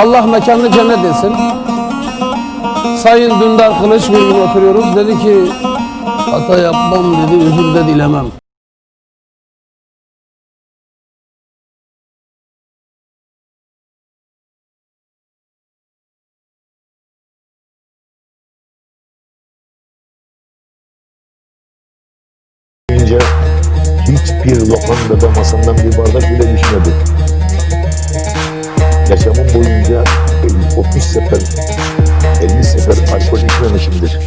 Allah mekanını cennet etsin. Sayın Dündar Kılıç bir gün oturuyoruz. Dedi ki hata yapmam dedi, özür de dilemem. hiçbir lokantada masamdan bir bardak bile düşmedi. Yaşamım boyunca 30 sefer, 50 sefer alkol içmemişimdir.